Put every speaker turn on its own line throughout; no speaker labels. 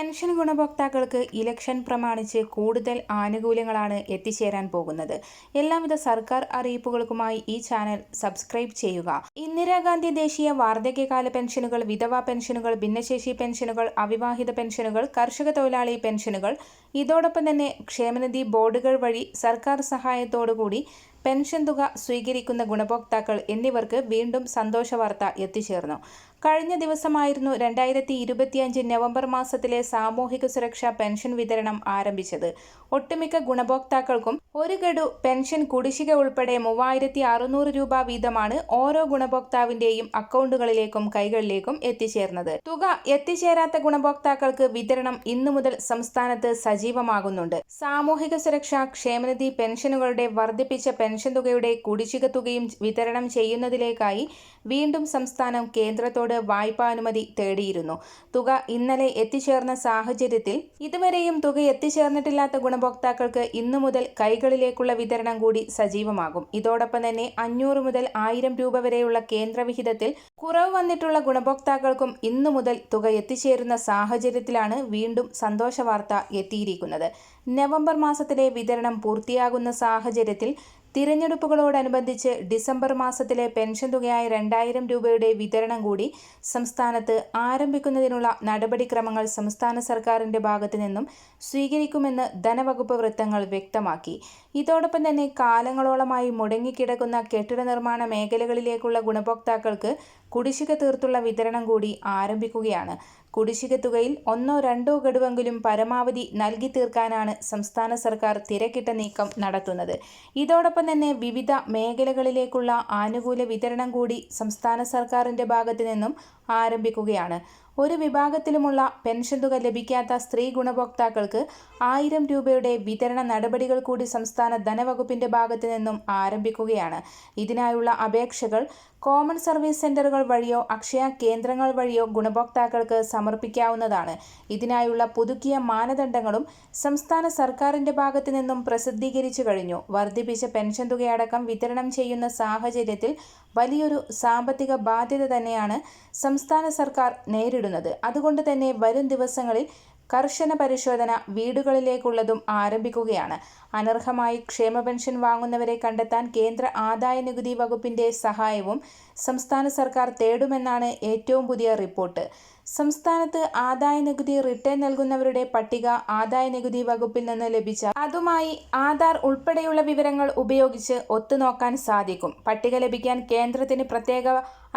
Pension ഗുണഭോക്താക്കൾക്ക് election പ്രമാണിച്ച് കൂടുതൽ ആനുകൂല്യങ്ങളാണ് എത്തിച്ചേരാൻ പോകുന്നത്. എല്ലാവിധ സർക്കാർ അറിയിപ്പുകൾക്കുമായി ഈ ചാനൽ സബ്സ്ക്രൈബ് ചെയ്യുക. ഇന്ദിരാഗാന്ധി ദേശീയ വാർദ്ധക്യകാല പെൻഷനുകൾ വിധവാ പെൻഷനുകൾ ഭിന്നശേഷി പെൻഷനുകൾ അവിവാഹിത പെൻഷനുകൾ കർഷക തൊഴിലാളി പെൻഷനുകൾ ഇതോടൊപ്പം തന്നെ ക്ഷേമനിധി ബോർഡുകൾ വഴി സർക്കാർ സഹായത്തോടുകൂടി പെൻഷൻ തുക സ്വീകരിക്കുന്ന ഗുണഭോക്താക്കൾ എന്നിവർക്ക് വീണ്ടും സന്തോഷ വാർത്ത എത്തിച്ചേർന്നു. കഴിഞ്ഞ ദിവസമായിരുന്നു രണ്ടായിരത്തി ഇരുപത്തിയഞ്ച് നവംബർ മാസത്തിലെ സാമൂഹിക സുരക്ഷാ പെൻഷൻ വിതരണം ആരംഭിച്ചത്. ഒട്ടുമിക്ക ഗുണഭോക്താക്കൾക്കും ഒരു ഗഡു പെൻഷൻ കുടിശ്ശിക ഉൾപ്പെടെ മൂവായിരത്തി അറുന്നൂറ് രൂപ വീതമാണ് ഓരോ ഗുണഭോക്താവിന്റെയും അക്കൗണ്ടുകളിലേക്കും കൈകളിലേക്കും എത്തിച്ചേർന്നത്. തുക എത്തിച്ചേരാത്ത ഗുണഭോക്താക്കൾക്ക് വിതരണം ഇന്നു മുതൽ സംസ്ഥാനത്ത് സജീവമാകുന്നുണ്ട്. സാമൂഹിക സുരക്ഷാ ക്ഷേമനിധി പെൻഷനുകളുടെ വർദ്ധിപ്പിച്ച പെൻഷൻ തുകയുടെ കുടിശ്ശിക തുകയും വിതരണം ചെയ്യുന്നതിലേക്കായി വീണ്ടും സംസ്ഥാനം കേന്ദ്രത്തോട് വായ്പാനുമതി തേടിയിരുന്നു. തുക ഇന്നലെ എത്തിച്ചേർന്ന സാഹചര്യത്തിൽ ഇതുവരെയും തുക എത്തിച്ചേർന്നിട്ടില്ലാത്ത ഗുണഭോക്താക്കൾക്ക് ഇന്നു മുതൽ കൈകളിലേക്കുള്ള വിതരണം കൂടി സജീവമാകും. ഇതോടൊപ്പം തന്നെ അഞ്ഞൂറ് മുതൽ ആയിരം രൂപ വരെയുള്ള കേന്ദ്രവിഹിതത്തിൽ കുറവ് വന്നിട്ടുള്ള ഗുണഭോക്താക്കൾക്കും ഇന്നു മുതൽ തുക എത്തിച്ചേരുന്ന സാഹചര്യത്തിലാണ് വീണ്ടും സന്തോഷ വാർത്ത എത്തിയിരിക്കുന്നത്. നവംബർ മാസത്തിലെ വിതരണം പൂർത്തിയാകുന്ന സാഹചര്യത്തിൽ തിരഞ്ഞെടുപ്പുകളോടനുബന്ധിച്ച് ഡിസംബർ മാസത്തിലെ പെൻഷൻ തുകയായ രണ്ടായിരം രൂപയുടെ വിതരണം കൂടി സംസ്ഥാനത്ത് ആരംഭിക്കുന്നതിനുള്ള നടപടിക്രമങ്ങൾ സംസ്ഥാന സർക്കാരിന്റെ ഭാഗത്തു നിന്നും സ്വീകരിക്കുമെന്ന് ധനവകുപ്പ് വൃത്തങ്ങൾ വ്യക്തമാക്കി. ഇതോടൊപ്പം തന്നെ കാലങ്ങളോളമായി മുടങ്ങിക്കിടക്കുന്ന കെട്ടിട നിർമ്മാണ മേഖലകളിലേക്കുള്ള ഗുണഭോക്താക്കൾക്ക് കുടിശ്ശിക തീർത്തുള്ള വിതരണം കൂടി ആരംഭിക്കുകയാണ്. കുടിശ്ശിക തുകയിൽ ഒന്നോ രണ്ടോ ഗഡുവെങ്കിലും പരമാവധി നൽകി തീർക്കാനാണ് സംസ്ഥാന സർക്കാർ തിരക്കിട്ട നീക്കം നടത്തുന്നത്. ഇതോടൊപ്പം തന്നെ വിവിധ മേഖലകളിലേക്കുള്ള ആനുകൂല വിതരണം കൂടി സംസ്ഥാന സർക്കാരിന്റെ ഭാഗത്തു നിന്നും ആരംഭിക്കുകയാണ്. ഒരു വിഭാഗത്തിലുമുള്ള പെൻഷൻ തുക ലഭിക്കാത്ത സ്ത്രീ ഗുണഭോക്താക്കൾക്ക് ആയിരം രൂപയുടെ വിതരണ നടപടികൾ കൂടി സംസ്ഥാന ധനവകുപ്പിന്റെ ഭാഗത്തു നിന്നും ആരംഭിക്കുകയാണ്. ഇതിനായുള്ള അപേക്ഷകൾ കോമൺ സർവീസ് സെന്ററുകൾ വഴിയോ അക്ഷയ കേന്ദ്രങ്ങൾ വഴിയോ ഗുണഭോക്താക്കൾക്ക് സമർപ്പിക്കാവുന്നതാണ്. ഇതിനായുള്ള പുതുക്കിയ മാനദണ്ഡങ്ങളും സംസ്ഥാന സർക്കാരിന്റെ ഭാഗത്തു നിന്നും പ്രസിദ്ധീകരിച്ചു കഴിഞ്ഞു. വർദ്ധിപ്പിച്ച പെൻഷൻ തുകയടക്കം വിതരണം ചെയ്യുന്ന സാഹചര്യത്തിൽ വലിയൊരു സാമ്പത്തിക ബാധ്യത തന്നെയാണ് സംസ്ഥാന സർക്കാർ നേരിടുന്നത്. അതുകൊണ്ട് തന്നെ വരും ദിവസങ്ങളിൽ കർശന പരിശോധന വീടുകളിലേക്കുള്ളതും ആരംഭിക്കുകയാണ്. അനർഹമായി ക്ഷേമ പെൻഷൻ വാങ്ങുന്നവരെ കണ്ടെത്താൻ കേന്ദ്ര ആദായ നികുതി വകുപ്പിന്റെ സഹായവും സംസ്ഥാന സർക്കാർ തേടുമെന്നാണ് ഏറ്റവും പുതിയ റിപ്പോർട്ട്. സംസ്ഥാനത്ത് ആദായ നികുതി റിട്ടേൺ നൽകുന്നവരുടെ പട്ടിക ആദായ നികുതി വകുപ്പിൽ നിന്ന് ലഭിച്ച അതുമായി ആധാർ ഉൾപ്പെടെയുള്ള വിവരങ്ങൾ ഉപയോഗിച്ച് ഒത്തുനോക്കാൻ സാധിക്കും. പട്ടിക ലഭിക്കാൻ കേന്ദ്രത്തിന് പ്രത്യേക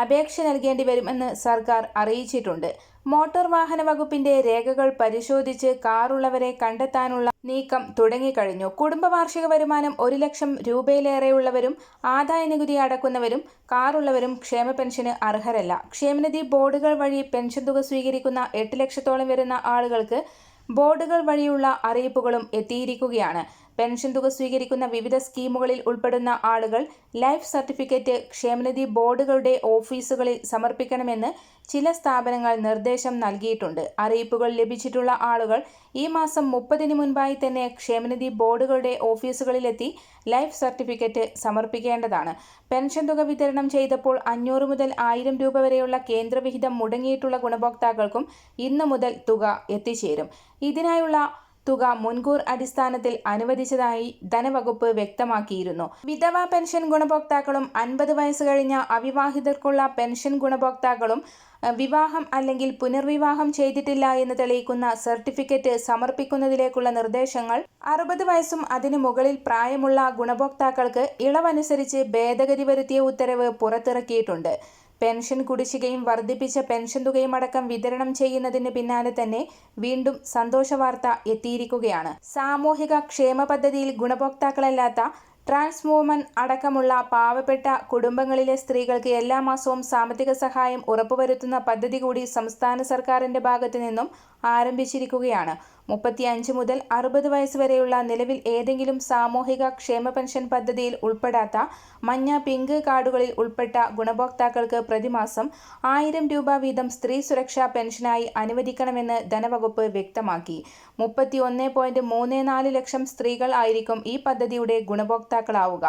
അപേക്ഷ നൽകേണ്ടി വരുമെന്ന് സർക്കാർ അറിയിച്ചിട്ടുണ്ട്. മോട്ടോർ വാഹന വകുപ്പിന്റെ രേഖകൾ പരിശോധിച്ച് കാറുള്ളവരെ കണ്ടെത്താനുള്ള നീക്കം തുടങ്ങിക്കഴിഞ്ഞു. കുടുംബ വാർഷിക വരുമാനം ഒരു ലക്ഷം രൂപയിലേറെയുള്ളവരും ആദായ നികുതി അടക്കുന്നവരും കാറുള്ളവരും ക്ഷേമ പെൻഷന് അർഹരല്ല. ക്ഷേമനിധി ബോർഡുകൾ വഴി പെൻഷൻ തുക സ്വീകരിക്കുന്ന എട്ട് ലക്ഷത്തോളം വരുന്ന ആളുകൾക്ക് ബോർഡുകൾ വഴിയുള്ള അറിയിപ്പുകളും എത്തിയിരിക്കുകയാണ്. പെൻഷൻ തുക സ്വീകരിക്കുന്ന വിവിധ സ്കീമുകളിൽ ഉൾപ്പെടുന്ന ആളുകൾ ലൈഫ് സർട്ടിഫിക്കറ്റ് ക്ഷേമനിധി ബോർഡുകളുടെ ഓഫീസുകളിൽ സമർപ്പിക്കണമെന്ന് ചില സ്ഥാപനങ്ങൾ നിർദ്ദേശം നൽകിയിട്ടുണ്ട്. അറിയിപ്പുകൾ ലഭിച്ചിട്ടുള്ള ആളുകൾ ഈ മാസം മുപ്പതിന് മുൻപായി തന്നെ ക്ഷേമനിധി ബോർഡുകളുടെ ഓഫീസുകളിലെത്തി ലൈഫ് സർട്ടിഫിക്കറ്റ് സമർപ്പിക്കേണ്ടതാണ്. പെൻഷൻ തുക വിതരണം ചെയ്തപ്പോൾ അഞ്ഞൂറ് മുതൽ ആയിരം രൂപ വരെയുള്ള കേന്ദ്രവിഹിതം മുടങ്ങിയിട്ടുള്ള ഗുണഭോക്താക്കൾക്കും ഇന്നു മുതൽ തുക എത്തിച്ചേരും. ഇതിനായുള്ള തുക മുൻകൂർ അടിസ്ഥാനത്തിൽ അനുവദിച്ചതായി ധനവകുപ്പ് വ്യക്തമാക്കിയിരുന്നു. വിധവ പെൻഷൻ ഗുണഭോക്താക്കളും അൻപത് വയസ്സ് കഴിഞ്ഞ അവിവാഹിതർക്കുള്ള പെൻഷൻ ഗുണഭോക്താക്കളും വിവാഹം അല്ലെങ്കിൽ പുനർവിവാഹം ചെയ്തിട്ടില്ല എന്ന് തെളിയിക്കുന്ന സർട്ടിഫിക്കറ്റ് സമർപ്പിക്കുന്നതിലേക്കുള്ള നിർദ്ദേശങ്ങൾ അറുപത് വയസ്സും അതിനു മുകളിൽ പ്രായമുള്ള ഗുണഭോക്താക്കൾക്ക് ഇളവനുസരിച്ച് ഭേദഗതി വരുത്തിയ ഉത്തരവ് പുറത്തിറക്കിയിട്ടുണ്ട്. പെൻഷൻ കുടിശ്ശികയും വർദ്ധിപ്പിച്ച പെൻഷൻ തുകയും അടക്കം വിതരണം ചെയ്യുന്നതിന് പിന്നാലെ തന്നെ വീണ്ടും സന്തോഷ വാർത്ത എത്തിയിരിക്കുകയാണ്. സാമൂഹിക ക്ഷേമ പദ്ധതിയിൽ ഗുണഭോക്താക്കളല്ലാത്ത ട്രാൻസ് വുമൻ അടക്കമുള്ള പാവപ്പെട്ട കുടുംബങ്ങളിലെ സ്ത്രീകൾക്ക് എല്ലാ മാസവും സാമ്പത്തിക സഹായം ഉറപ്പുവരുത്തുന്ന പദ്ധതി കൂടി സംസ്ഥാന സർക്കാരിന്റെ ഭാഗത്തു നിന്നും ആരംഭിച്ചിരിക്കുകയാണ്. മുപ്പത്തിയഞ്ച് മുതൽ അറുപത് വയസ്സ് വരെയുള്ള നിലവിൽ ഏതെങ്കിലും സാമൂഹിക ക്ഷേമ പെൻഷൻ പദ്ധതിയിൽ ഉൾപ്പെടാത്ത മഞ്ഞ പിങ്ക് കാർഡുകളിൽ ഉൾപ്പെട്ട ഗുണഭോക്താക്കൾക്ക് പ്രതിമാസം ആയിരം രൂപ വീതം സ്ത്രീ സുരക്ഷാ പെൻഷനായി അനുവദിക്കണമെന്ന് ധനവകുപ്പ് വ്യക്തമാക്കി. മുപ്പത്തി ഒന്ന് പോയിന്റ് മൂന്ന് നാല് ലക്ഷം സ്ത്രീകൾ ആയിരിക്കും ഈ പദ്ധതിയുടെ ഗുണഭോക്താക്കളാവുക.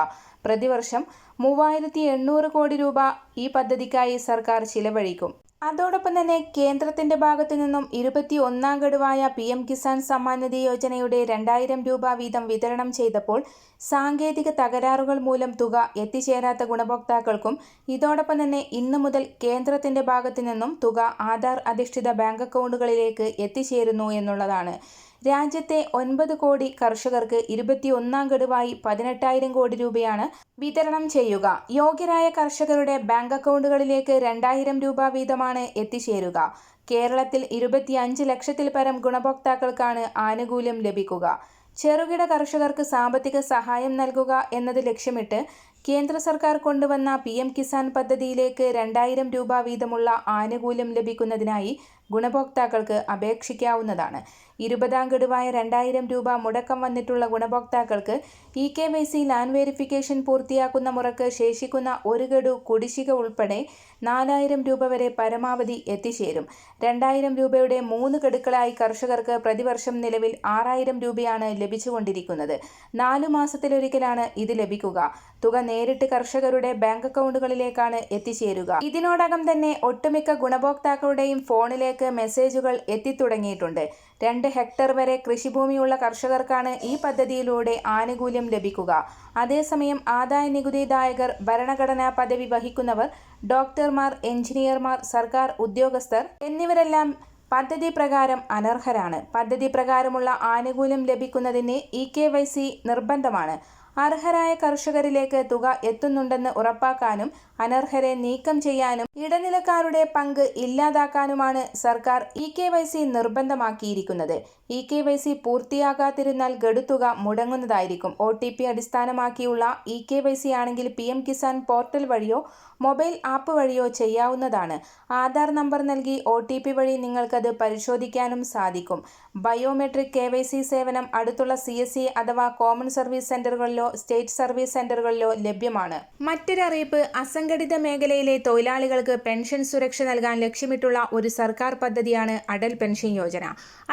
പ്രതിവർഷം മൂവായിരത്തി എണ്ണൂറ് കോടി രൂപ ഈ പദ്ധതിക്കായി സർക്കാർ ചിലവഴിക്കും. അതോടൊപ്പം തന്നെ കേന്ദ്രത്തിന്റെ ഭാഗത്തു നിന്നും ഇരുപത്തി ഒന്നാം ഗഡുവായ പി എം കിസാൻ സമ്മാൻ നിധി യോജനയുടെ രണ്ടായിരം രൂപ വീതം വിതരണം ചെയ്തപ്പോൾ സാങ്കേതിക തകരാറുകൾ മൂലം തുക എത്തിച്ചേരാത്ത ഗുണഭോക്താക്കൾക്കും ഇതോടൊപ്പം തന്നെ ഇന്നു മുതൽ കേന്ദ്രത്തിന്റെ ഭാഗത്തു നിന്നും തുക ആധാർ അധിഷ്ഠിത ബാങ്ക് അക്കൗണ്ടുകളിലേക്ക് എത്തിച്ചേരുന്നു എന്നുള്ളതാണ്. രാജ്യത്തെ ഒൻപത് കോടി കർഷകർക്ക് ഇരുപത്തിയൊന്നാം ഗഡുവായി പതിനെട്ടായിരം കോടി രൂപയാണ് വിതരണം ചെയ്യുക. യോഗ്യരായ കർഷകരുടെ ബാങ്ക് അക്കൗണ്ടുകളിലേക്ക് രണ്ടായിരം രൂപ വീതമാണ് എത്തിച്ചേരുക. കേരളത്തിൽ ഇരുപത്തിയഞ്ച് ലക്ഷത്തിൽ പരം ഗുണഭോക്താക്കൾക്കാണ് ആനുകൂല്യം ലഭിക്കുക. ചെറുകിട കർഷകർക്ക് സാമ്പത്തിക സഹായം നൽകുക എന്നത് ലക്ഷ്യമിട്ട് കേന്ദ്ര സർക്കാർ കൊണ്ടുവന്ന പി എം കിസാൻ പദ്ധതിയിലേക്ക് രണ്ടായിരം രൂപ വീതമുള്ള ആനുകൂല്യം ലഭിക്കുന്നതിനായി ഗുണഭോക്താക്കൾക്ക് അപേക്ഷിക്കാവുന്നതാണ്. ഇരുപതാം ഗഡുവായ രണ്ടായിരം രൂപ മുടക്കം വന്നിട്ടുള്ള ഗുണഭോക്താക്കൾക്ക് E K Y C land verification പൂർത്തിയാക്കുന്ന മുറക്ക് ശേഷിക്കുന്ന ഒരു ഗഡു കുടിശ്ശിക ഉൾപ്പെടെ നാലായിരം രൂപ വരെ പരമാവധി എത്തിച്ചേരും. രണ്ടായിരം രൂപയുടെ മൂന്ന് ഗഡുക്കളായി കർഷകർക്ക് പ്രതിവർഷം നിലവിൽ ആറായിരം രൂപയാണ് ലഭിച്ചുകൊണ്ടിരിക്കുന്നത്. നാലു മാസത്തിലൊരിക്കലാണ് ഇത് ലഭിക്കുക. തുക നേരിട്ട് കർഷകരുടെ ബാങ്ക് അക്കൗണ്ടുകളിലേക്കാണ് എത്തിച്ചേരുക. ഇതിനോടകം തന്നെ ഒട്ടുമിക്ക ഗുണഭോക്താക്കളുടെയും ഫോണിലേക്ക് മെസ്സേജുകൾ എത്തിത്തുടങ്ങിയിട്ടുണ്ട്. രണ്ട് ഹെക്ടർ വരെ കൃഷിഭൂമിയുള്ള കർഷകർക്കാണ് ഈ പദ്ധതിയിലൂടെ ആനുകൂല്യം ലഭിക്കുക. അതേസമയം ആദായ നികുതിദായകർ ഭരണഘടനാ പദവി വഹിക്കുന്നവർ ഡോക്ടർമാർ എഞ്ചിനീയർമാർ സർക്കാർ ഉദ്യോഗസ്ഥർ എന്നിവരെല്ലാം പദ്ധതി പ്രകാരം അനർഹരാണ്. പദ്ധതി പ്രകാരമുള്ള ആനുകൂല്യം ലഭിക്കുന്നതിന് ഇ കെ വൈ സി നിർബന്ധമാണ്. അർഹരായ കർഷകരിലേക്ക് തുക എത്തുന്നുണ്ടെന്ന് ഉറപ്പാക്കാനും അനർഹരെ നീക്കം ചെയ്യാനും ഇടനിലക്കാരുടെ പങ്ക് ഇല്ലാതാക്കാനുമാണ് സർക്കാർ ഇ കെ വൈ സി നിർബന്ധമാക്കിയിരിക്കുന്നത്. ഇ കെ വൈ സി പൂർത്തിയാകാതിരുന്നാൽ ഗഡുത്തുക മുടങ്ങുന്നതായിരിക്കും. ഒ ടി പി അടിസ്ഥാനമാക്കിയുള്ള ഇ കെ വൈ സി ആണെങ്കിൽ പി എം കിസാൻ പോർട്ടൽ വഴിയോ മൊബൈൽ ആപ്പ് വഴിയോ ചെയ്യാവുന്നതാണ്. ആധാർ നമ്പർ നൽകി ഒ ടി പി വഴി നിങ്ങൾക്കത് പരിശോധിക്കാനും സാധിക്കും. ബയോമെട്രിക് കെ വൈ സി സേവനം അടുത്തുള്ള സി എസ് സി അഥവാ കോമൺ സർവീസ് സെന്ററുകളിലോ സ്റ്റേറ്റ് സർവീസ് സെന്ററുകളിലോ ലഭ്യമാണ്. മറ്റൊരറിയിപ്പ് അസംഘടിത മേഖലയിലെ തൊഴിലാളികൾക്ക് പെൻഷൻ സുരക്ഷ നൽകാൻ ലക്ഷ്യമിട്ടുള്ള ഒരു സർക്കാർ പദ്ധതിയാണ് അടൽ പെൻഷൻ യോജന.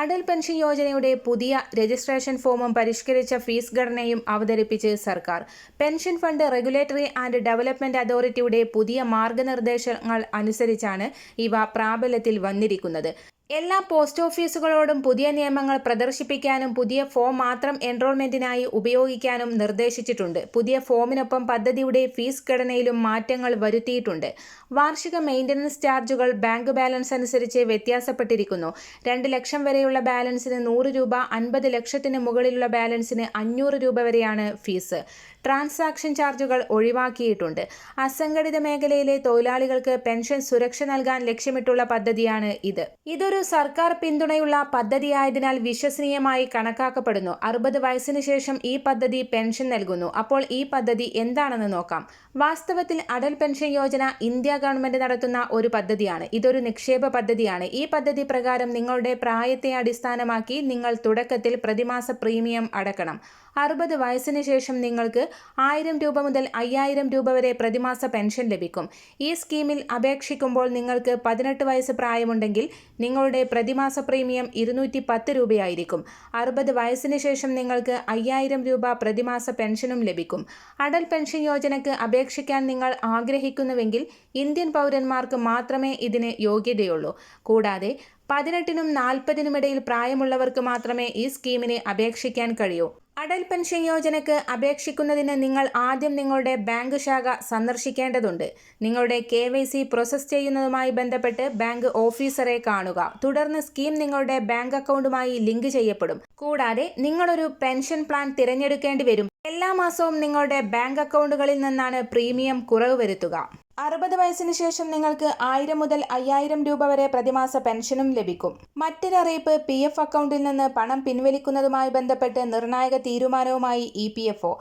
അടൽ പെൻഷൻ യോജനയുടെ പുതിയ രജിസ്ട്രേഷൻ ഫോമും പരിഷ്കരിച്ച ഫീസ് ഘടനയും അവതരിപ്പിച്ച് സർക്കാർ. Pension fund regulatory and development അതോറിറ്റിയുടെ പുതിയ മാർഗനിർദ്ദേശങ്ങൾ അനുസരിച്ചാണ് ഇവ പ്രാബല്യത്തിൽ വന്നിരിക്കുന്നത്. എല്ലാ പോസ്റ്റ് ഓഫീസുകളോടും പുതിയ നിയമങ്ങൾ പ്രദർശിപ്പിക്കാനും പുതിയ ഫോം മാത്രം എൻറോൾമെന്റിനായി ഉപയോഗിക്കാനും നിർദ്ദേശിച്ചിട്ടുണ്ട്. പുതിയ ഫോമിനൊപ്പം പദ്ധതിയുടെ ഫീസ് ഘടനയിലും മാറ്റങ്ങൾ വരുത്തിയിട്ടുണ്ട്. വാർഷിക മെയിന്റനൻസ് ചാർജുകൾ ബാങ്ക് ബാലൻസ് അനുസരിച്ച് വ്യത്യാസപ്പെട്ടിരിക്കുന്നു. രണ്ട് ലക്ഷം വരെയുള്ള ബാലൻസിന് നൂറ് രൂപ അൻപത് ലക്ഷത്തിന് മുകളിലുള്ള ബാലൻസിന് അഞ്ഞൂറ് രൂപ വരെയാണ് ഫീസ്. ട്രാൻസാക്ഷൻ ചാർജുകൾ ഒഴിവാക്കിയിട്ടുണ്ട്. അസംഘടിത മേഖലയിലെ തൊഴിലാളികൾക്ക് പെൻഷൻ സുരക്ഷ നൽകാൻ ലക്ഷ്യമിട്ടുള്ള പദ്ധതിയാണ് ഇത്. ഇതൊരു സർക്കാർ പിന്തുണയുള്ള പദ്ധതിയായതിനാൽ വിശ്വസനീയമായി കണക്കാക്കപ്പെടുന്നു. അറുപത് വയസ്സിന് ശേഷം ഈ പദ്ധതി പെൻഷൻ നൽകുന്നു. അപ്പോൾ ഈ പദ്ധതി എന്താണെന്ന് നോക്കാം. വാസ്തവത്തിൽ Atal pension Yojana India government നടത്തുന്ന ഒരു പദ്ധതിയാണ്. ഇതൊരു നിക്ഷേപ പദ്ധതിയാണ്. ഈ പദ്ധതി പ്രകാരം നിങ്ങളുടെ പ്രായത്തെ അടിസ്ഥാനമാക്കി നിങ്ങൾ തുടക്കത്തിൽ പ്രതിമാസ പ്രീമിയം അടക്കണം. അറുപത് വയസ്സിന് ശേഷം നിങ്ങൾക്ക് ആയിരം രൂപ മുതൽ അയ്യായിരം രൂപ വരെ പ്രതിമാസ പെൻഷൻ ലഭിക്കും. ഈ സ്കീമിൽ അപേക്ഷിക്കുമ്പോൾ നിങ്ങൾക്ക് പതിനെട്ട് വയസ്സ് പ്രായമുണ്ടെങ്കിൽ നിങ്ങളുടെ പ്രതിമാസ പ്രീമിയം ഇരുന്നൂറ്റി പത്ത് രൂപയായിരിക്കും. അറുപത് വയസ്സിന് ശേഷം നിങ്ങൾക്ക് അയ്യായിരം രൂപ പ്രതിമാസ പെൻഷനും ലഭിക്കും. അടൽ പെൻഷൻ യോജനയ്ക്ക് അപേക്ഷിക്കാൻ നിങ്ങൾ ആഗ്രഹിക്കുന്നുവെങ്കിൽ ഇന്ത്യൻ പൗരന്മാർക്ക് മാത്രമേ ഇതിന് യോഗ്യതയുള്ളൂ. കൂടാതെ പതിനെട്ടിനും നാൽപ്പതിനുമിടയിൽ പ്രായമുള്ളവർക്ക് മാത്രമേ ഈ സ്കീമിനെ അപേക്ഷിക്കാൻ കഴിയൂ. അടൽ പെൻഷൻ യോജനയ്ക്ക് അപേക്ഷിക്കുന്നതിന് നിങ്ങൾ ആദ്യം നിങ്ങളുടെ ബാങ്ക് ശാഖ സന്ദർശിക്കേണ്ടതുണ്ട്. നിങ്ങളുടെ കെ വൈ സി പ്രോസസ് ചെയ്യുന്നതുമായി ബന്ധപ്പെട്ട് ബാങ്ക് ഓഫീസറെ കാണുക. തുടർന്ന് സ്കീം നിങ്ങളുടെ ബാങ്ക് അക്കൗണ്ടുമായി ലിങ്ക് ചെയ്യപ്പെടും. കൂടാതെ നിങ്ങളൊരു പെൻഷൻ പ്ലാൻ തിരഞ്ഞെടുക്കേണ്ടി വരും. എല്ലാ മാസവും നിങ്ങളുടെ ബാങ്ക് അക്കൗണ്ടുകളിൽ നിന്നാണ് പ്രീമിയം കുറവ് വരുത്തുക. അറുപത് വയസ്സിന് ശേഷം നിങ്ങൾക്ക് ആയിരം മുതൽ അയ്യായിരം രൂപ വരെ പ്രതിമാസ പെൻഷനും ലഭിക്കും. മറ്റൊരറിയിപ്പ് പി എഫ് അക്കൗണ്ടിൽ നിന്ന് പണം പിൻവലിക്കുന്നതുമായി ബന്ധപ്പെട്ട് നിർണായക തീരുമാനവുമായി ഇ പി എഫ് ഒ.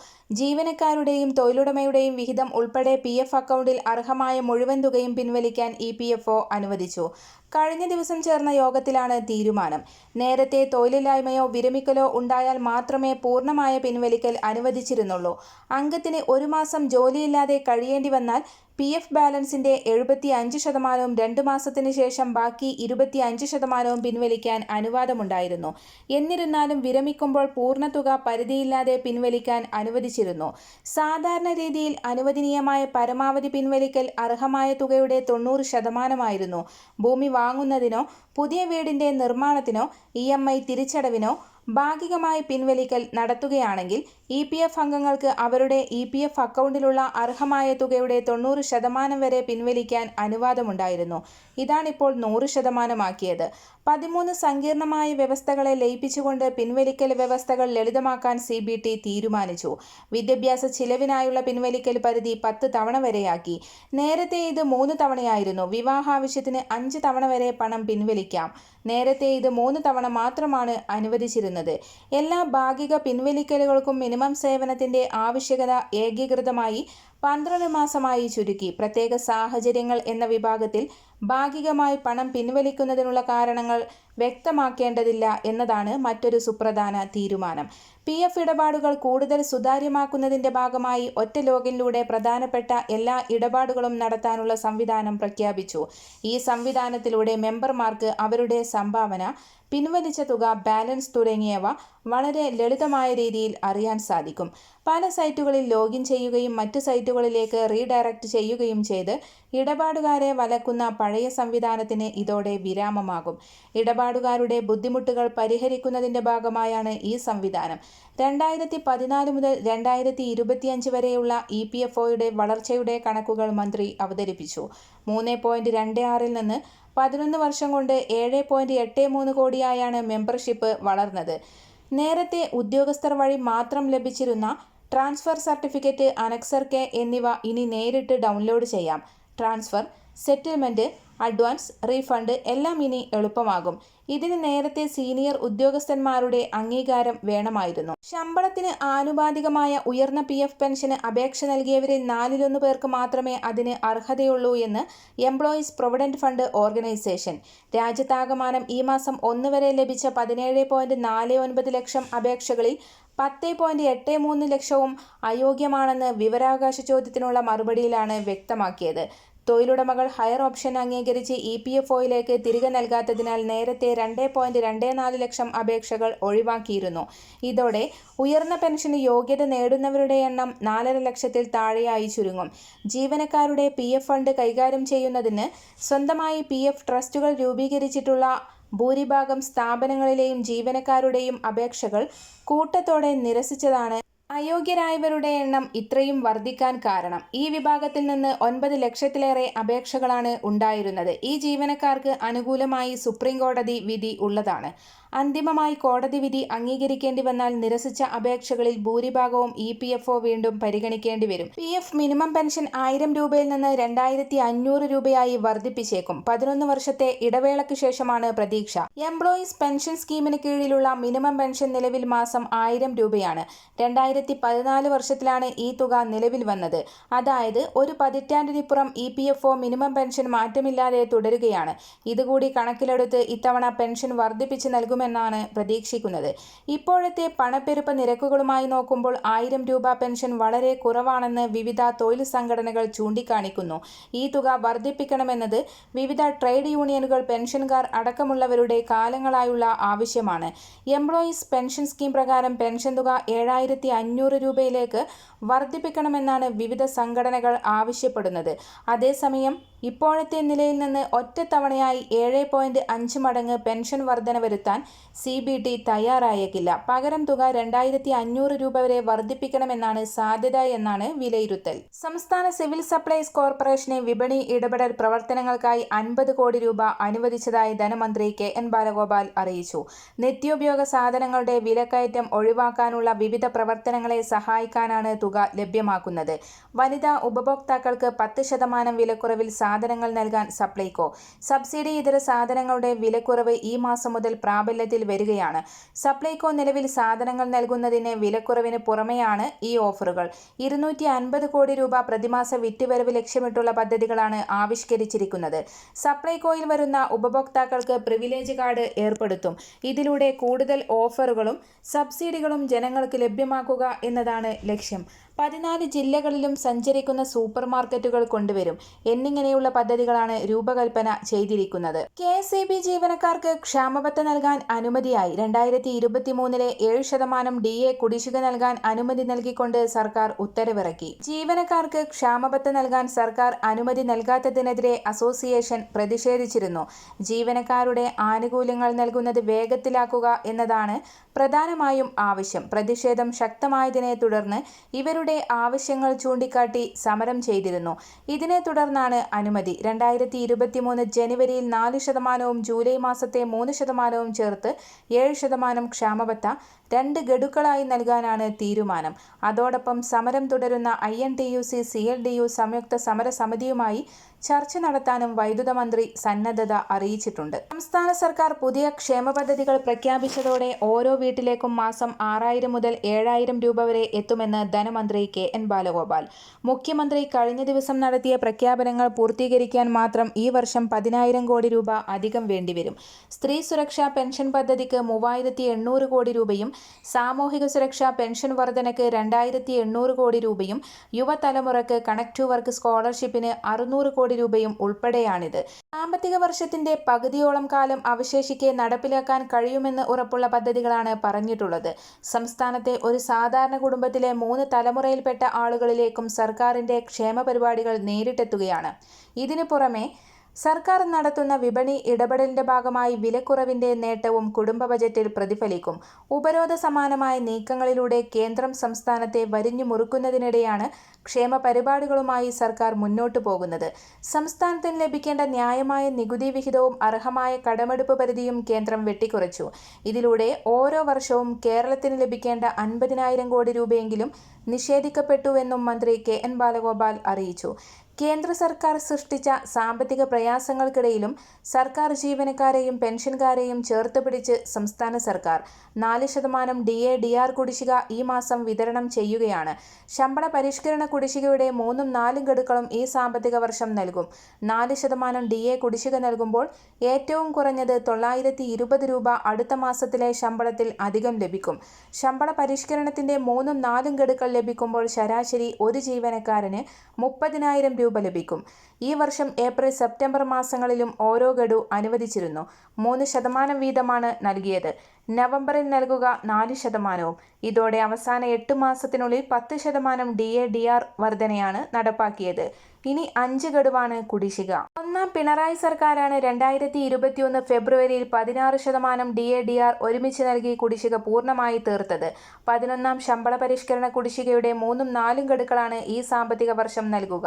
ജീവനക്കാരുടെയും തൊഴിലുടമയുടെയും വിഹിതം ഉൾപ്പെടെ പി എഫ് അക്കൗണ്ടിൽ അർഹമായ മുഴുവൻ തുകയും പിൻവലിക്കാൻ ഇ പി എഫ് ഒ അനുവദിച്ചു. കഴിഞ്ഞ ദിവസം ചേർന്ന യോഗത്തിലാണ് തീരുമാനം. നേരത്തെ തൊഴിലില്ലായ്മയോ വിരമിക്കലോ ഉണ്ടായാൽ മാത്രമേ പൂർണമായ പിൻവലിക്കൽ അനുവദിച്ചിരുന്നുള്ളൂ. അംഗത്തിന് ഒരു മാസം ജോലിയില്ലാതെ കഴിയേണ്ടി വന്നാൽ പി എഫ് ബാലൻസിന്റെ എഴുപത്തി അഞ്ച് ശതമാനവും രണ്ട് മാസത്തിന് ശേഷം ബാക്കി ഇരുപത്തി അഞ്ച് ശതമാനവും പിൻവലിക്കാൻ അനുവാദമുണ്ടായിരുന്നു. എന്നിരുന്നാലും വിരമിക്കുമ്പോൾ പൂർണതുക പരിധിയില്ലാതെ പിൻവലിക്കാൻ അനുവദിച്ചിരുന്നു. സാധാരണ രീതിയിൽ അനുവദനീയമായ പരമാവധി പിൻവലിക്കൽ അർഹമായ തുകയുടെ തൊണ്ണൂറ് ശതമാനമായിരുന്നു. ഭൂമി വാങ്ങുന്നതിനോ പുതിയ വീടിന്റെ നിർമ്മാണത്തിനോ ഇ തിരിച്ചടവിനോ ഭാഗികമായി പിൻവലിക്കൽ നടത്തുകയാണെങ്കിൽ ഇ പി എഫ് അംഗങ്ങൾക്ക് അവരുടെ ഇ പി എഫ് അക്കൗണ്ടിലുള്ള അർഹമായ തുകയുടെ തൊണ്ണൂറ് ശതമാനം വരെ പിൻവലിക്കാൻ അനുവാദമുണ്ടായിരുന്നു. ഇതാണിപ്പോൾ നൂറ് ശതമാനമാക്കിയത്. പതിമൂന്ന് സങ്കീർണമായ വ്യവസ്ഥകളെ ലയിപ്പിച്ചുകൊണ്ട് പിൻവലിക്കൽ വ്യവസ്ഥകൾ ലളിതമാക്കാൻ സി ബി ടി തീരുമാനിച്ചു. വിദ്യാഭ്യാസ ചിലവിനായുള്ള പിൻവലിക്കൽ പരിധി പത്ത് തവണ വരെയാക്കി. നേരത്തെ ഇത് മൂന്ന് തവണയായിരുന്നു. വിവാഹാവശ്യത്തിന് അഞ്ച് തവണ വരെ പണം പിൻവലിക്കാം. നേരത്തെ ഇത് മൂന്ന് തവണ മാത്രമാണ് അനുവദിച്ചിരുന്നത്. എല്ലാ ഭാഗിക പിൻവലിക്കലുകൾക്കും മിനിമം സേവനത്തിന്റെ ആവശ്യകത ഏകീകൃതമായി പന്ത്രണ്ട് മാസമായി ചുരുക്കി. പ്രത്യേക സാഹചര്യങ്ങൾ എന്ന വിഭാഗത്തിൽ ഭാഗികമായി പണം പിൻവലിക്കുന്നതിനുള്ള കാരണങ്ങൾ വ്യക്തമാക്കേണ്ടതില്ല എന്നതാണ് മറ്റൊരു സുപ്രധാന തീരുമാനം. പി എഫ് ഇടപാടുകൾ കൂടുതൽ സുതാര്യമാക്കുന്നതിന്റെ ഭാഗമായി ഒറ്റ ലോഗിനിലൂടെ പ്രധാനപ്പെട്ട എല്ലാ ഇടപാടുകളും നടത്താനുള്ള സംവിധാനം പ്രഖ്യാപിച്ചു. ഈ സംവിധാനത്തിലൂടെ മെമ്പർമാർക്ക് അവരുടെ സംഭാവന പിൻവലിച്ച തുക ബാലൻസ് തുടങ്ങിയവ വളരെ ലളിതമായ രീതിയിൽ അറിയാൻ സാധിക്കും. പല സൈറ്റുകളിൽ ലോഗിൻ ചെയ്യുകയും മറ്റ് സൈറ്റുകളിലേക്ക് റീഡയറക്റ്റ് ചെയ്യുകയും ചെയ്ത് ഇടപാടുകാരെ വലക്കുന്ന പഴയ സംവിധാനത്തിന് ഇതോടെ വിരാമമാകും. ഇടപാടുകാരുടെ ബുദ്ധിമുട്ടുകൾ പരിഹരിക്കുന്നതിന്റെ ഭാഗമായാണ് ഈ സംവിധാനം. രണ്ടായിരത്തി പതിനാല് മുതൽ രണ്ടായിരത്തി ഇരുപത്തിയഞ്ച് വരെയുള്ള ഇ പി എഫ് ഒയുടെ വളർച്ചയുടെ കണക്കുകൾ മന്ത്രി അവതരിപ്പിച്ചു. മൂന്ന് പോയിന്റ് രണ്ട് ആറിൽ നിന്ന് പതിനൊന്ന് വർഷം കൊണ്ട് ഏഴ് പോയിന്റ് എട്ട് മൂന്ന് കോടിയായാണ് മെമ്പർഷിപ്പ് വളർന്നത്. നേരത്തെ ഉദ്യോഗസ്ഥർ വഴി മാത്രം ലഭിച്ചിരുന്ന ട്രാൻസ്ഫർ സർട്ടിഫിക്കറ്റ് അനക്സർ കെ എന്നിവ ഇനി നേരിട്ട് ഡൗൺലോഡ് ചെയ്യാം. ട്രാൻസ്ഫർ സെറ്റിൽമെന്റ് അഡ്വാൻസ് റീഫണ്ട് എല്ലാം ഇനി എളുപ്പമാകും. ഇതിന് നേരത്തെ സീനിയർ ഉദ്യോഗസ്ഥന്മാരുടെ അംഗീകാരം വേണമായിരുന്നു. ശമ്പളത്തിന് ആനുപാതികമായ ഉയർന്ന പി എഫ് പെൻഷന് അപേക്ഷ നൽകിയവരിൽ നാലിലൊന്ന് പേർക്ക് മാത്രമേ അതിന് അർഹതയുള്ളൂ എന്ന് എംപ്ലോയീസ് പ്രൊവിഡന്റ് ഫണ്ട് ഓർഗനൈസേഷൻ. രാജ്യത്താകമാനം ഈ മാസം ഒന്ന് വരെ ലഭിച്ച പതിനേഴ് ലക്ഷം അപേക്ഷകളിൽ പത്ത് പോയിന്റ് എട്ട് മൂന്ന് ലക്ഷവും അയോഗ്യമാണെന്ന് വിവരാവകാശ ചോദ്യത്തിനുള്ള മറുപടിയിലാണ് വ്യക്തമാക്കിയത്. തൊഴിലുടമകൾ ഹയർ ഓപ്ഷൻ അംഗീകരിച്ച് ഇ പി എഫ് ഒയിലേക്ക് തിരികെ നൽകാത്തതിനാൽ നേരത്തെ രണ്ട് പോയിന്റ് രണ്ട് നാല് ലക്ഷം അപേക്ഷകൾ ഒഴിവാക്കിയിരുന്നു. ഇതോടെ ഉയർന്ന പെൻഷന് യോഗ്യത നേടുന്നവരുടെ എണ്ണം നാലര ലക്ഷത്തിൽ താഴെയായി ചുരുങ്ങും. ജീവനക്കാരുടെ പി ഫണ്ട് കൈകാര്യം ചെയ്യുന്നതിന് സ്വന്തമായി പി ട്രസ്റ്റുകൾ രൂപീകരിച്ചിട്ടുള്ള ഭൂരിഭാഗം സ്ഥാപനങ്ങളിലെയും ജീവനക്കാരുടെയും അപേക്ഷകൾ കൂട്ടത്തോടെ നിരസിച്ചതാണ്. അയോഗ്യരായവരുടെ എണ്ണം ഇത്രയും വർദ്ധിക്കാൻ കാരണം. ഈ വിഭാഗത്തിൽ നിന്ന് ഒൻപത് ലക്ഷത്തിലേറെ അപേക്ഷകളാണ് ഉണ്ടായിരുന്നത്. ഈ ജീവനക്കാർക്ക് അനുകൂലമായി സുപ്രീം കോടതി വിധി ഉള്ളതാണ്. അന്തിമമായി കോടതി വിധി അംഗീകരിക്കേണ്ടി വന്നാൽ നിരസിച്ച അപേക്ഷകളിൽ ഭൂരിഭാഗവും ഇ പി എഫ് ഒ വീണ്ടും പരിഗണിക്കേണ്ടി വരും. പി എഫ് മിനിമം പെൻഷൻ ആയിരം രൂപയിൽ നിന്ന് രണ്ടായിരത്തി അഞ്ഞൂറ് രൂപയായി വർദ്ധിപ്പിച്ചേക്കും. പതിനൊന്ന് വർഷത്തെ ഇടവേളയ്ക്ക് ശേഷമാണ് പ്രതീക്ഷ. എംപ്ലോയീസ് പെൻഷൻ സ്കീമിന് കീഴിലുള്ള മിനിമം പെൻഷൻ നിലവിൽ മാസം ആയിരം രൂപയാണ്. രണ്ടായിരത്തി പതിനാല് വർഷത്തിലാണ് ഈ തുക നിലവിൽ വന്നത്. അതായത് ഒരു പതിറ്റാണ്ടിനിപ്പുറം E P F O minimum pension മാറ്റമില്ലാതെ തുടരുകയാണ്. ഇതുകൂടി കണക്കിലെടുത്ത് ഇത്തവണ പെൻഷൻ വർദ്ധിപ്പിച്ച് നൽകും നൽകുമെന്നാണ് പ്രതീക്ഷിക്കുന്നത്. ഇപ്പോഴത്തെ പണപ്പെരുപ്പ നിരക്കുകളുമായി നോക്കുമ്പോൾ ആയിരം രൂപ പെൻഷൻ വളരെ കുറവാണെന്ന് വിവിധ തൊഴിൽ സംഘടനകൾ ചൂണ്ടിക്കാണിക്കുന്നു. ഈ തുക വർദ്ധിപ്പിക്കണമെന്നത് വിവിധ ട്രേഡ് യൂണിയനുകൾ പെൻഷൻകാർ അടക്കമുള്ളവരുടെ കാലങ്ങളായുള്ള ആവശ്യമാണ്. എംപ്ലോയീസ് പെൻഷൻ സ്കീം പ്രകാരം പെൻഷൻ തുക ഏഴായിരത്തി അഞ്ഞൂറ് രൂപയിലേക്ക് വർദ്ധിപ്പിക്കണമെന്നാണ് വിവിധ സംഘടനകൾ ആവശ്യപ്പെടുന്നത്. അതേസമയം ഇപ്പോഴത്തെ നിലയിൽ നിന്ന് ഒറ്റത്തവണയായി ഏഴ് പോയിന്റ് അഞ്ച് മടങ്ങ് പെൻഷൻ വർധന വരുത്താൻ സി ബി ടി തയ്യാറായേക്കില്ല. പകരം തുക രണ്ടായിരത്തി അഞ്ഞൂറ് രൂപ വരെ വർദ്ധിപ്പിക്കണമെന്നാണ് സാധ്യത എന്നാണ് വിലയിരുത്തൽ. സംസ്ഥാന സിവിൽ സപ്ലൈസ് കോർപ്പറേഷനെ വിപണി ഇടപെടൽ പ്രവർത്തനങ്ങൾക്കായി അൻപത് കോടി രൂപ അനുവദിച്ചതായി ധനമന്ത്രി കെ എൻ ബാലഗോപാൽ അറിയിച്ചു. നിത്യോപയോഗ സാധനങ്ങളുടെ വിലക്കയറ്റം ഒഴിവാക്കാനുള്ള വിവിധ പ്രവർത്തനങ്ങളെ സഹായിക്കാനാണ് തുക ലഭ്യമാക്കുന്നത്. വനിതാ ഉപഭോക്താക്കൾക്ക് പത്ത് ശതമാനം വിലക്കുറവിൽ സാധനങ്ങൾ നൽകാൻ സപ്ലൈകോ. സബ്സിഡി ഇതര സാധനങ്ങളുടെ വിലക്കുറവ് ഈ മാസം മുതൽ പ്രാബല്യത്തിൽ വരികയാണ്. സപ്ലൈകോ നിലവിൽ സാധനങ്ങൾ നൽകുന്നതിന് വിലക്കുറവിന് പുറമെയാണ് ഈ ഓഫറുകൾ. ഇരുന്നൂറ്റി അൻപത് കോടി രൂപ പ്രതിമാസ വിറ്റുവരവ് ലക്ഷ്യമിട്ടുള്ള പദ്ധതികളാണ് ആവിഷ്കരിച്ചിരിക്കുന്നത്. സപ്ലൈകോയിൽ വരുന്ന ഉപഭോക്താക്കൾക്ക് പ്രിവിലേജ് കാർഡ് ഏർപ്പെടുത്തും. ഇതിലൂടെ കൂടുതൽ ഓഫറുകളും സബ്സിഡികളും ജനങ്ങൾക്ക് ലഭ്യമാക്കുക എന്നതാണ് ലക്ഷ്യം. പതിനാല് ജില്ലകളിലും സഞ്ചരിക്കുന്ന സൂപ്പർ മാർക്കറ്റുകൾ കൊണ്ടുവരും എന്നിങ്ങനെയുള്ള പദ്ധതികളാണ് രൂപകൽപ്പന ചെയ്തിരിക്കുന്നത്. കെ എസ് ഇ ബി ജീവനക്കാർക്ക് ക്ഷാമബത്ത നൽകാൻ അനുമതിയായി. രണ്ടായിരത്തി ഇരുപത്തി മൂന്നിലെ ഏഴ് ശതമാനം ഡി എ കുടിശ്ശിക നൽകാൻ അനുമതി നൽകിക്കൊണ്ട് സർക്കാർ ഉത്തരവിറക്കി. ജീവനക്കാർക്ക് ക്ഷാമബത്ത നൽകാൻ സർക്കാർ അനുമതി നൽകാത്തതിനെതിരെ അസോസിയേഷൻ പ്രതിഷേധിച്ചിരുന്നു. ജീവനക്കാരുടെ ആനുകൂല്യങ്ങൾ നൽകുന്നത് വേഗത്തിലാക്കുക എന്നതാണ് പ്രധാനമായും ആവശ്യം. പ്രതിഷേധം ശക്തമായതിനെ തുടർന്ന് ഇവരുടെ ആവശ്യങ്ങൾ ചൂണ്ടിക്കാട്ടി സമരം ചെയ്തിരുന്നു. ഇതിനെ തുടർന്നാണ് അനുമതി. രണ്ടായിരത്തി ഇരുപത്തിമൂന്ന് ജനുവരിയിൽ നാല് ശതമാനവും ജൂലൈ മാസത്തെ മൂന്ന് ശതമാനവും ചേർത്ത് ഏഴ് ശതമാനം ക്ഷാമബത്ത രണ്ട് ഗഡുക്കളായി നൽകാനാണ് തീരുമാനം. അതോടൊപ്പം സമരം തുടരുന്ന I N T U C C L D U സംയുക്ത സമരസമിതിയുമായി ചർച്ച നടത്താനും വൈദ്യുത മന്ത്രി സന്നദ്ധത അറിയിച്ചിട്ടുണ്ട്. സംസ്ഥാന സർക്കാർ പുതിയ ക്ഷേമ പദ്ധതികൾ പ്രഖ്യാപിച്ചതോടെ ഓരോ വീട്ടിലേക്കും മാസം ആറായിരം മുതൽ ഏഴായിരം രൂപ വരെ എത്തുമെന്ന് ധനമന്ത്രി കെ എൻ ബാലഗോപാൽ. മുഖ്യമന്ത്രി കഴിഞ്ഞ ദിവസം നടത്തിയ പ്രഖ്യാപനങ്ങൾ പൂർത്തീകരിക്കാൻ മാത്രം ഈ വർഷം പതിനായിരം കോടി രൂപ അധികം വേണ്ടിവരും. സ്ത്രീ സുരക്ഷാ പെൻഷൻ പദ്ധതിക്ക് മൂവായിരത്തി കോടി രൂപയും സാമൂഹിക സുരക്ഷാ പെൻഷൻ വർധനയ്ക്ക് രണ്ടായിരത്തി എണ്ണൂറ് കോടി രൂപയും യുവതലമുറക്ക് കണക്ട് വർക്ക് സ്കോളർഷിപ്പിന് അറുന്നൂറ് കോടി രൂപയും ഉൾപ്പെടെയാണിത്. സാമ്പത്തിക വർഷത്തിന്റെ പകുതിയോളം കാലം അവശേഷിക്കെ നടപ്പിലാക്കാൻ കഴിയുമെന്ന് ഉറപ്പുള്ള പദ്ധതികളാണ് പറഞ്ഞിട്ടുള്ളത്. സംസ്ഥാനത്തെ ഒരു സാധാരണ കുടുംബത്തിലെ മൂന്ന് തലമുറയിൽപ്പെട്ട ആളുകളിലേക്കും സർക്കാരിന്റെ ക്ഷേമ പരിപാടികൾ നേരിട്ടെത്തുകയാണ്. ഇതിനു പുറമെ സർക്കാർ നടത്തുന്ന വിപണി ഇടപെടലിന്റെ ഭാഗമായി വിലക്കുറവിന്റെ നേട്ടവും കുടുംബ ബജറ്റിൽ പ്രതിഫലിക്കും. ഉപരോധ സമാനമായ നീക്കങ്ങളിലൂടെ കേന്ദ്രം സംസ്ഥാനത്തെ വരിഞ്ഞു മുറുക്കുന്നതിനിടെയാണ് ക്ഷേമ പരിപാടികളുമായി സർക്കാർ മുന്നോട്ടു പോകുന്നത്. സംസ്ഥാനത്തിന് ലഭിക്കേണ്ട ന്യായമായ നികുതി വിഹിതവും അർഹമായ കടമെടുപ്പ് പരിധിയും കേന്ദ്രം വെട്ടിക്കുറച്ചു. ഇതിലൂടെ ഓരോ വർഷവും കേരളത്തിന് ലഭിക്കേണ്ട അൻപതിനായിരം കോടി രൂപയെങ്കിലും നിഷേധിക്കപ്പെട്ടുവെന്നും മന്ത്രി കെ എൻ ബാലഗോപാൽ അറിയിച്ചു. കേന്ദ്ര സർക്കാർ സൃഷ്ടിച്ച സാമ്പത്തിക പ്രയാസങ്ങൾക്കിടയിലും സർക്കാർ ജീവനക്കാരെയും പെൻഷൻകാരെയും ചേർത്ത് പിടിച്ച് സംസ്ഥാന സർക്കാർ. നാല് ശതമാനം ഡി എ ഡി ആർ കുടിശ്ശിക ഈ മാസം വിതരണം ചെയ്യുകയാണ്. ശമ്പള പരിഷ്കരണ കുടിശ്ശികയുടെ മൂന്നും നാലും ഗഡുക്കളും ഈ സാമ്പത്തിക വർഷം നൽകും. നാല് ശതമാനം ഡി എ കുടിശ്ശിക നൽകുമ്പോൾ ഏറ്റവും കുറഞ്ഞത് തൊള്ളായിരത്തി ഇരുപത് രൂപ അടുത്ത മാസത്തിലെ ശമ്പളത്തിൽ അധികം ലഭിക്കും. ശമ്പള പരിഷ്കരണത്തിന്റെ മൂന്നും നാലും ഗഡുക്കൾ ലഭിക്കുമ്പോൾ ശരാശരി ഒരു ജീവനക്കാരന് മുപ്പതിനായിരം രൂപ ലഭിക്കും. ഈ വർഷം ഏപ്രിൽ സെപ്റ്റംബർ മാസങ്ങളിലും ഓരോ ഗഡു അനുവദിച്ചിരുന്നു. മൂന്ന് ശതമാനം വീതമാണ് നൽകിയത്. നവംബറിൽ നൽകുക നാല് ശതമാനവും. ഇതോടെ അവസാന എട്ട് മാസത്തിനുള്ളിൽ പത്ത് ശതമാനം ഡി എ ഡി ആർ വർധനയാണ് നടപ്പാക്കിയത്. ഇനി അഞ്ച് ഗഡുവാണ് കുടിശ്ശിക. ഒന്നാം പിണറായി സർക്കാരാണ് രണ്ടായിരത്തി ഇരുപത്തിയൊന്ന് ഫെബ്രുവരിയിൽ പതിനാറ് ശതമാനം ഡി എ ഡി ആർ ഒരുമിച്ച് നൽകി കുടിശ്ശിക പൂർണമായി തീർത്തത്. പതിനൊന്നാം ശമ്പള പരിഷ്കരണ കുടിശ്ശികയുടെ മൂന്നും നാലും ഗഡുക്കളാണ് ഈ സാമ്പത്തിക വർഷം നൽകുക.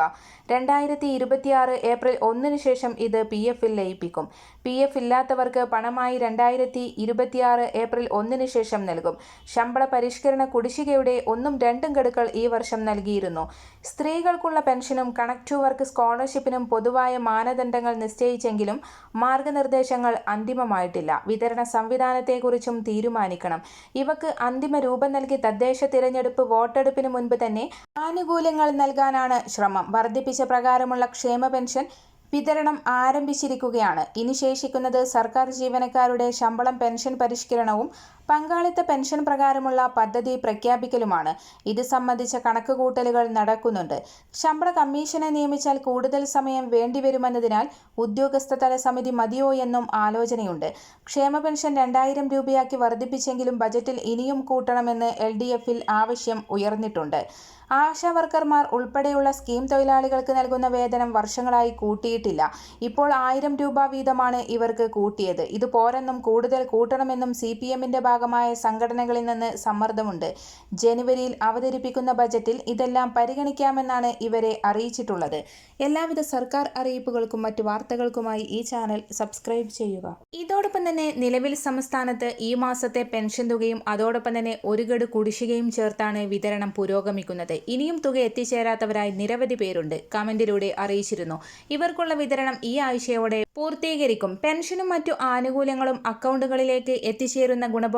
രണ്ടായിരത്തി ഇരുപത്തിയാറ് ഏപ്രിൽ ഒന്നിനു ശേഷം ഇത് പി എഫിൽ ലയിപ്പിക്കും. പി എഫ് ഇല്ലാത്തവർക്ക് പണമായി രണ്ടായിരത്തി ഇരുപത്തിയാറ് ഏപ്രിൽ ഒന്നിന് ശേഷം നൽകും. ശമ്പള പരിഷ്കരണ കുടിശ്ശികയുടെ ഒന്നും രണ്ടും ഗഡുക്കൾ ഈ വർഷം നൽകിയിരുന്നു. സ്ത്രീകൾക്കുള്ള പെൻഷനും കണക്ട് ടു വർക്ക് സ്കോളർഷിപ്പിനും പൊതുവായ മാനദണ്ഡങ്ങൾ നിശ്ചയിച്ചെങ്കിലും മാർഗനിർദ്ദേശങ്ങൾ അന്തിമമായിട്ടില്ല. വിതരണ സംവിധാനത്തെക്കുറിച്ചും തീരുമാനിക്കണം. ഇവക്ക് അന്തിമ രൂപം നൽകി തദ്ദേശ തിരഞ്ഞെടുപ്പ് വോട്ടെടുപ്പിന് മുൻപ് തന്നെ ആനുകൂല്യങ്ങൾ നൽകാനാണ് ശ്രമം. വർദ്ധിപ്പിച്ച പ്രകാരമുള്ള ക്ഷേമ പെൻഷൻ വിതരണം ആരംഭിച്ചിരിക്കുകയാണ്. ഇനി ശേഷിക്കുന്നത് സർക്കാർ ജീവനക്കാരുടെ ശമ്പളം പെൻഷൻ പരിഷ്കരണവും പങ്കാളിത്ത പെൻഷൻ പ്രകാരമുള്ള പദ്ധതി പ്രഖ്യാപിക്കലുമാണ്. ഇത് സംബന്ധിച്ച കണക്കുകൂട്ടലുകൾ നടക്കുന്നുണ്ട്. ശമ്പള കമ്മീഷനെ നിയമിച്ചാൽ കൂടുതൽ സമയം വേണ്ടിവരുമെന്നതിനാൽ ഉദ്യോഗസ്ഥ തല സമിതി മതിയോ എന്നും ആലോചനയുണ്ട്. ക്ഷേമ പെൻഷൻ രണ്ടായിരം രൂപയാക്കി വർദ്ധിപ്പിച്ചെങ്കിലും ബജറ്റിൽ ഇനിയും കൂട്ടണമെന്ന് എൽ ഡി എഫിൽ ആവശ്യം ഉയർന്നിട്ടുണ്ട്. ആശാ വർക്കർമാർ ഉൾപ്പെടെയുള്ള സ്കീം തൊഴിലാളികൾക്ക് നൽകുന്ന വേതനം വർഷങ്ങളായി കൂട്ടിയിട്ടില്ല. ഇപ്പോൾ ആയിരം രൂപ വീതമാണ് ഇവർക്ക് കൂട്ടിയത്. ഇത് പോരെന്നും കൂടുതൽ കൂട്ടണമെന്നും സി പി എമ്മിന്റെ ഭാഗമായ സംഘടനകളിൽ നിന്ന് സമ്മർദ്ദമുണ്ട്. ജനുവരിയിൽ അവതരിപ്പിക്കുന്ന ബജറ്റിൽ ഇതെല്ലാം പരിഗണിക്കാമെന്നാണ് ഇവരെ അറിയിച്ചിട്ടുള്ളത്. എല്ലാവിധ സർക്കാർ അറിയിപ്പുകൾക്കും മറ്റു വാർത്തകൾക്കുമായി ഈ ചാനൽ സബ്സ്ക്രൈബ് ചെയ്യുക. ഇതോടൊപ്പം തന്നെ നിലവിൽ സംസ്ഥാനത്ത് ഈ മാസത്തെ പെൻഷൻ തുകയും അതോടൊപ്പം തന്നെ ഒരു ഗഡു കുടിശ്ശികയും ചേർത്താണ് വിതരണം പുരോഗമിക്കുന്നത്. ഇനിയും തുക എത്തിച്ചേരാത്തവരായി നിരവധി പേരുണ്ട് കമന്റിലൂടെ അറിയിച്ചിരുന്നു. ഇവർക്കുള്ള വിതരണം ഈ ആഴ്ചയോടെ പൂർത്തീകരിക്കും. പെൻഷനും മറ്റു ആനുകൂല്യങ്ങളും അക്കൗണ്ടുകളിലേക്ക് എത്തിച്ചേരുന്ന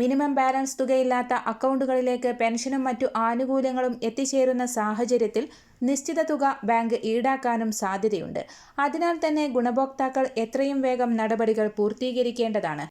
മിനിമം ബാലൻസ് തുകയില്ലാത്ത അക്കൗണ്ടുകളിലേക്ക് പെൻഷനും മറ്റു ആനുകൂല്യങ്ങളും എത്തിച്ചേരുന്ന സാഹചര്യത്തിൽ നിശ്ചിത തുക ബാങ്ക് ഈടാക്കാനും സാധ്യതയുണ്ട്. അതിനാൽ തന്നെ ഗുണഭോക്താക്കൾ എത്രയും വേഗം നടപടികൾ പൂർത്തീകരിക്കേണ്ടതാണ്.